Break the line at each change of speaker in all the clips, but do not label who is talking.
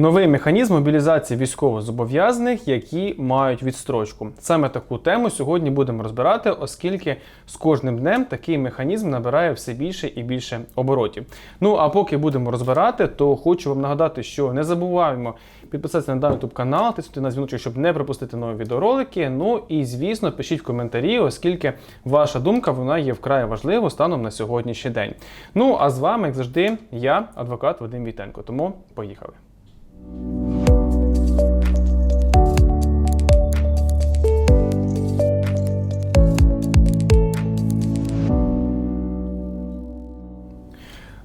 Новий механізм мобілізації військовозобов'язаних, які мають відстрочку. Саме таку тему сьогодні будемо розбирати, оскільки з кожним днем такий механізм набирає все більше і більше оборотів. Ну а поки будемо розбирати, то хочу вам нагадати, що не забуваємо підписатися на даний YouTube канал, тиснути на дзвіночок, щоб не пропустити нові відеоролики. Ну і звісно, пишіть в коментарі, оскільки ваша думка вона є вкрай важливо станом на сьогоднішній день. Ну а з вами, як завжди, я, адвокат Вадим Вітенко. Тому поїхали.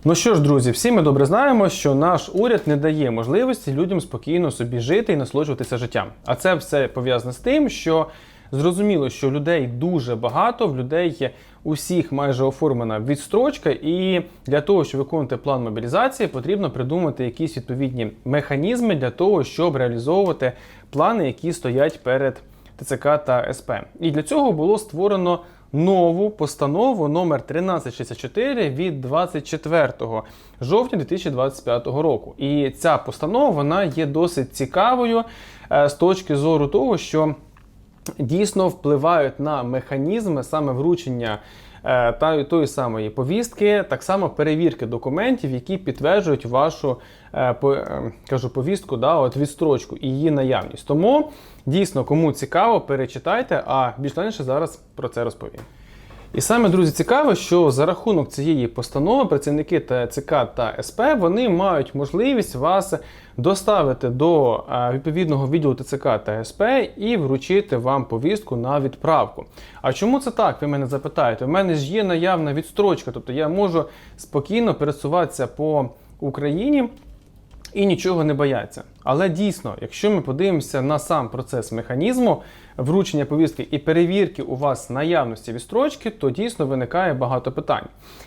Ну що ж, друзі, всі ми добре знаємо, що наш уряд не дає можливості людям спокійно собі жити і насолоджуватися життям. А це все пов'язане з тим, що зрозуміло, що людей дуже багато, в людей є усіх майже оформлена відстрочка, і для того, щоб виконувати план мобілізації, потрібно придумати якісь відповідні механізми для того, щоб реалізовувати плани, які стоять перед ТЦК та СП. І для цього було створено нову постанову номер 1364 від 24 жовтня 2025 року. І ця постанова вона є досить цікавою е, з точки зору того, що дійсно впливають на механізми саме вручення. е, Та тої самої повістки, так само перевірки документів, які підтверджують вашу е, по- е, кажу, повістку, да, от відстрочку і її наявність. Тому дійсно, кому цікаво, перечитайте, а більш детальніше зараз про це розповім. І саме, друзі, цікаво, що за рахунок цієї постанови працівники ТЦК та СП вони мають можливість вас доставити до е, відповідного відділу ТЦК та СП і вручити вам повістку на відправку. А чому це так? Ви мене запитаєте? У мене ж є наявна відстрочка, тобто я можу спокійно пересуватися по Україні і нічого не бояться. Але дійсно, якщо ми подивимося на сам процес механізму вручення повістки і перевірки у вас наявності відстрочки, то дійсно виникає багато питань.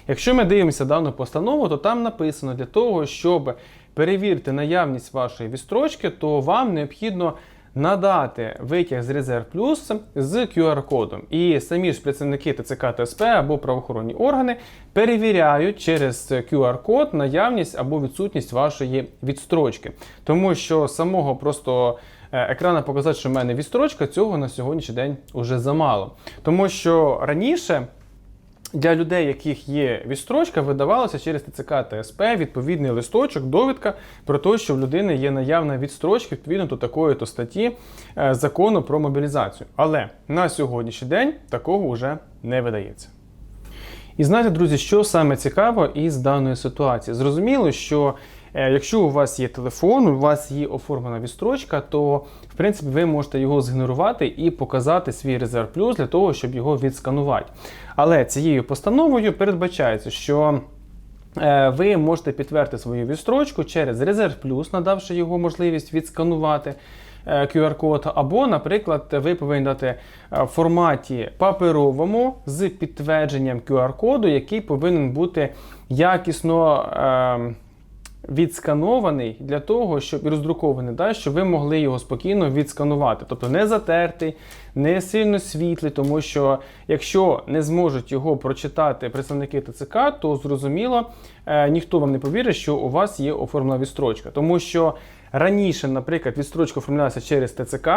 Якщо ми дивимося дану постанову, то там написано для того, щоб перевірити наявність вашої відстрочки, то вам необхідно надати витяг з резерв плюс з QR-кодом. І самі ж працівники ТЦК та СП або правоохоронні органи перевіряють через QR-код наявність або відсутність вашої відстрочки. Тому що самого просто е, екрана показати, що в мене відстрочка, цього на сьогоднішній день уже замало. Тому що раніше. Для людей, яких є відстрочка, видавалося через ТЦК ТСП відповідний листочок, довідка про те, що в людини є наявна відстрочка відповідно до такої то статті е, закону про мобілізацію. Але на сьогоднішній день такого вже не видається. І знаєте, друзі, що саме цікаво із даної ситуації? Зрозуміло, що якщо у вас є телефон, у вас є оформлена відстрочка, то в принципі ви можете його згенерувати і показати свій резерв плюс для того, щоб його відсканувати. Але цією постановою передбачається, що е, ви можете підтвердити свою відстрочку через резерв плюс, надавши його можливість відсканувати. е, QR-код, або, наприклад, ви повинні дати е, в форматі паперовому з підтвердженням QR-коду, який повинен бути якісно е, відсканований для того, щоб і роздрукований, да, щоб ви могли його спокійно відсканувати. Тобто не затертий, не сильно світлий, тому що якщо не зможуть його прочитати представники ТЦК, то зрозуміло, е, ніхто вам не повірить, що у вас є оформлена відстрочка. Тому що раніше, наприклад, відстрочка оформлялася через ТЦК,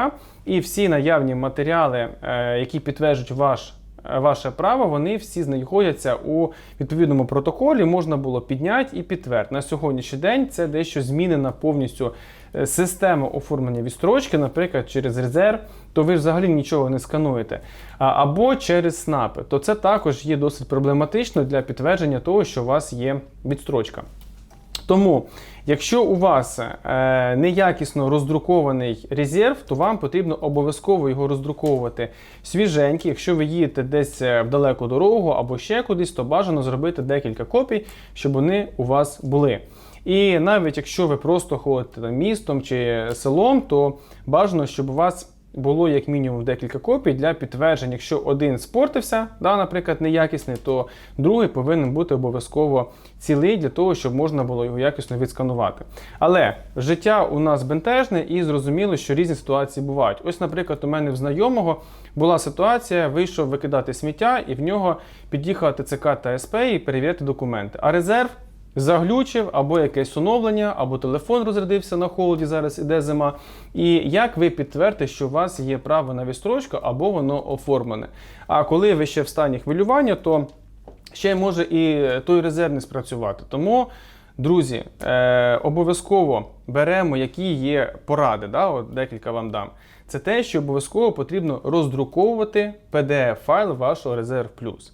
і всі наявні матеріали, е, які підтверджують ваш Ваше право, вони всі знаходяться у відповідному протоколі, можна було підняти і підтвердити. На сьогоднішній день це дещо змінена повністю е, система оформлення відстрочки, наприклад, через резерв, то ви взагалі нічого не скануєте. Або через СНАПи, то це також є досить проблематично для підтвердження того, що у вас є відстрочка. Тому, якщо у вас е, неякісно роздрукований резерв, то вам потрібно обов'язково його роздруковувати свіженький. Якщо ви їдете десь е, в далеку дорогу або ще кудись, то бажано зробити декілька копій, щоб вони у вас були. І навіть якщо ви просто ходите містом чи селом, то бажано, щоб у вас було як мінімум декілька копій для підтвердження. Якщо один спортився, да, наприклад, неякісний, то другий повинен бути обов'язково цілий для того, щоб можна було його якісно відсканувати. Але життя у нас бентежне і зрозуміло, що різні ситуації бувають. Ось, наприклад, у мене в знайомого була ситуація, вийшов викидати сміття, і в нього під'їхала ТЦК та СП і перевіряти документи. А резерв заглючив, або якесь оновлення, або телефон розрядився на холоді, зараз іде зима. І як ви підтвердите, що у вас є право на відстрочку, або воно оформлене. А коли ви ще в стані хвилювання, то ще може і той резерв не спрацювати. Тому, друзі, е, обов'язково беремо, які є поради. Да? От декілька вам дам. Це те, що обов'язково потрібно роздруковувати PDF-файл вашого Резерв Плюс.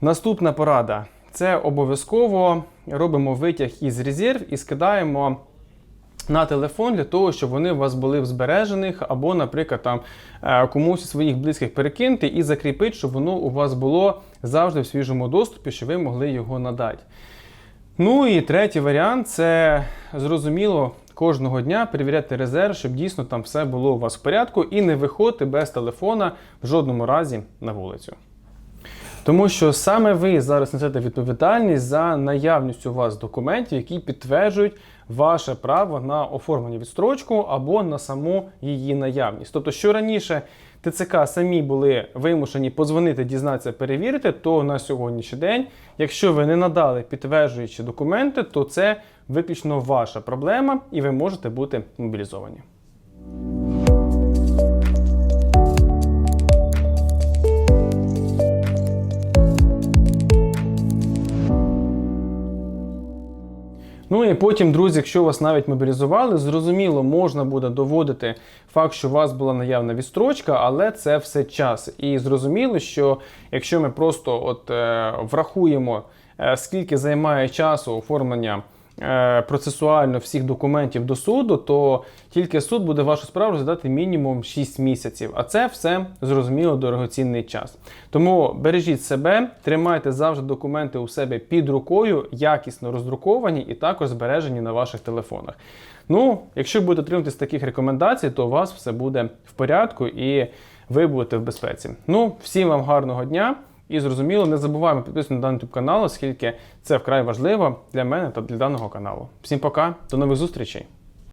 Наступна порада це обов'язково робимо витяг із резерв і скидаємо на телефон для того, щоб вони у вас були в збережених, або, наприклад, там е, комусь своїх близьких перекинути і закріпити, щоб воно у вас було завжди в свіжому доступі, щоб ви могли його надати. Ну і третій варіант це зрозуміло кожного дня перевіряти резерв, щоб дійсно там все було у вас в порядку і не виходити без телефона в жодному разі на вулицю. Тому що саме ви зараз несете відповідальність за наявність у вас документів, які підтверджують ваше право на оформлення відстрочку або на саму її наявність. Тобто, що раніше ТЦК самі були вимушені позвонити, дізнатися, перевірити, то на сьогоднішній день, якщо ви не надали підтверджуючі документи, то це виключно ваша проблема, і ви можете бути мобілізовані. Ну і потім, друзі, якщо вас навіть мобілізували, зрозуміло, можна буде доводити факт, що у вас була наявна відстрочка, але це все час. І зрозуміло, що якщо ми просто от е, врахуємо, е, скільки займає часу оформлення процесуально всіх документів до суду, то тільки суд буде вашу справу розглядати мінімум 6 місяців. А це все зрозуміло дорогоцінний час. Тому бережіть себе, тримайте завжди документи у себе під рукою, якісно роздруковані і також збережені на ваших телефонах. Ну, якщо будете дотримуватись таких рекомендацій, то у вас все буде в порядку і ви будете в безпеці. Ну, всім вам гарного дня. І зрозуміло, не забуваємо підписувати на даний YouTube канал, оскільки це вкрай важливо для мене та для даного каналу. Всім пока, до нових зустрічей!